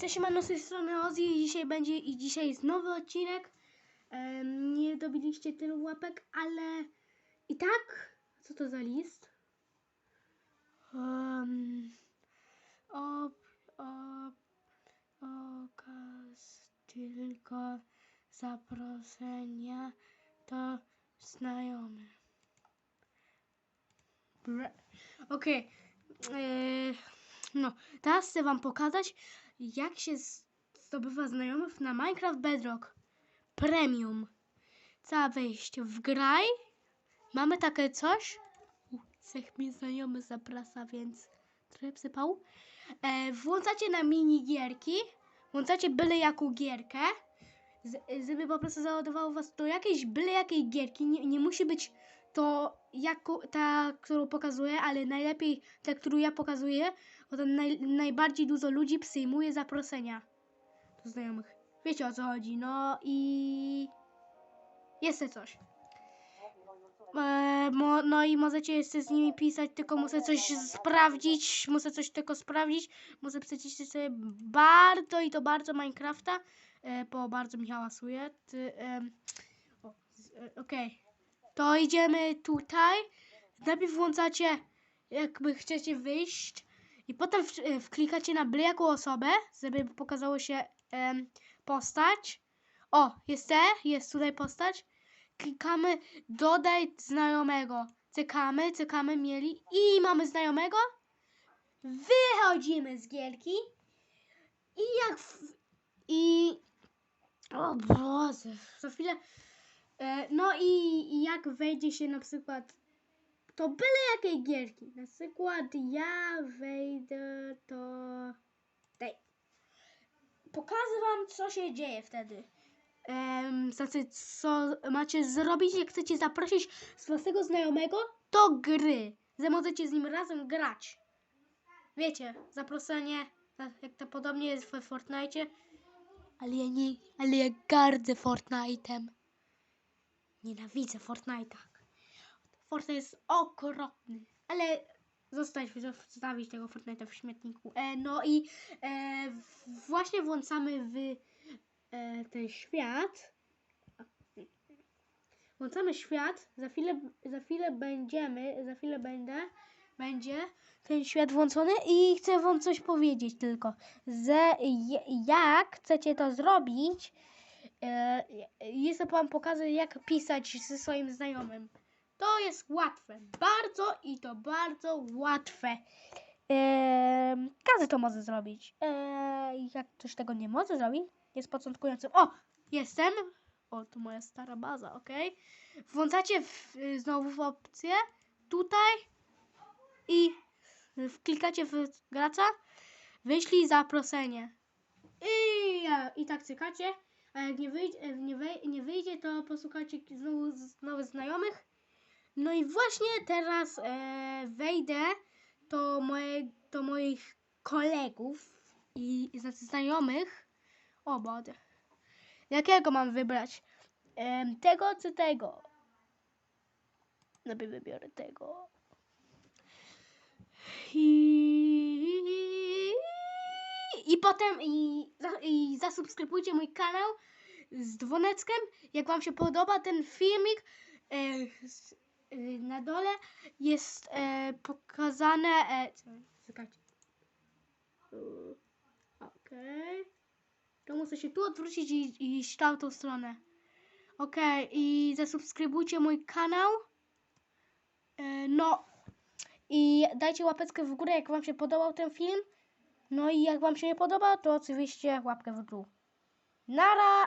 Cześć, mam z tej strony Ozzy i dzisiaj będzie i dzisiaj jest nowy odcinek. Em, nie dobiliście tylu łapek, ale i tak, co to za list? Um, o, o, okaz tylko zaproszenia do znajomych. Bre- Okej. Eee, No, teraz chcę wam pokazać, jak się zdobywa znajomych na Minecraft Bedrock Premium. Trzeba wejść w graj. Mamy takie coś. Cech mi znajomy zaprasza, więc trochę psypał. E, włączacie na minigierki. Włączacie byle jaką gierkę. Z, żeby po prostu załadowało was do jakiejś byle jakiej gierki. Nie, nie musi być to jako, ta, którą pokazuję, ale najlepiej ta, którą ja pokazuję, bo tam naj, najbardziej dużo ludzi przyjmuje zaproszenia do znajomych. Wiecie o co chodzi, no i to coś. E, no i możecie jeszcze z nimi pisać, tylko muszę coś sprawdzić, muszę coś tylko sprawdzić, muszę przeczytać sobie bardzo i to bardzo Minecrafta, e, bo bardzo mi hałasuje. E, Okej, to idziemy tutaj, najpierw włączacie, jakby chcecie wyjść, i potem w, wklikacie na byle jaką osobę, żeby pokazało się em, postać. O, jest te, jest tutaj postać. Klikamy dodaj znajomego. Cykamy, cykamy, mieli i mamy znajomego. Wychodzimy z gierki i jak w, i o Boże, za chwilę no i, jak wejdzie się na przykład to byle jakiej gierki. Na przykład ja wejdę to tej. Pokażę wam co się dzieje wtedy. Um, znaczy co macie zrobić, jak chcecie zaprosić swojego znajomego do gry. Że możecie z nim razem grać. Wiecie, zaproszenie, jak to podobnie jest w Fortnite. Ale ja nie, ale ja gardzę Fortnite'em. Nienawidzę Fortnite'a. Fortnite jest okropny, ale zostać, zostawić tego Fortnite'a w śmietniku. E, no i e, właśnie włączamy w e, ten świat. Włączamy świat, za chwilę, za chwilę będziemy, za chwilę będę, będzie ten świat włączony i chcę wam coś powiedzieć tylko, że jak chcecie to zrobić, e, to wam pokazać jak pisać ze swoim znajomym. To jest łatwe. Bardzo i to bardzo łatwe. Eee, każdy to może zrobić. Eee, jak ktoś tego nie może zrobić, jest początkującym. O! Jestem. O, to moja stara baza, ok. Włączacie w, y, znowu w opcję tutaj i wklikacie w gracza. Wyślij zaproszenie. I, e, i tak cykacie. A jak nie wyjdzie, nie, wej, nie wyjdzie, to posłuchajcie znowu nowych znajomych. No i właśnie teraz e, wejdę do, moje, do moich kolegów i znaczy znajomych. O Boże. Jakiego mam wybrać? Em, tego czy tego? Najpierw wybiorę tego. I, i potem i, i zasubskrybujcie mój kanał z dzwoneczkiem. Jak Wam się podoba ten filmik, e, e, na dole jest e, pokazane. Czekajcie. Okej. To muszę się tu odwrócić i, iść w tamtą stronę. Okej, i zasubskrybujcie mój kanał. No. I dajcie łapeczkę w górę, jak Wam się podobał ten film. No i jak Wam się nie podoba, to oczywiście łapkę w dół. Nara!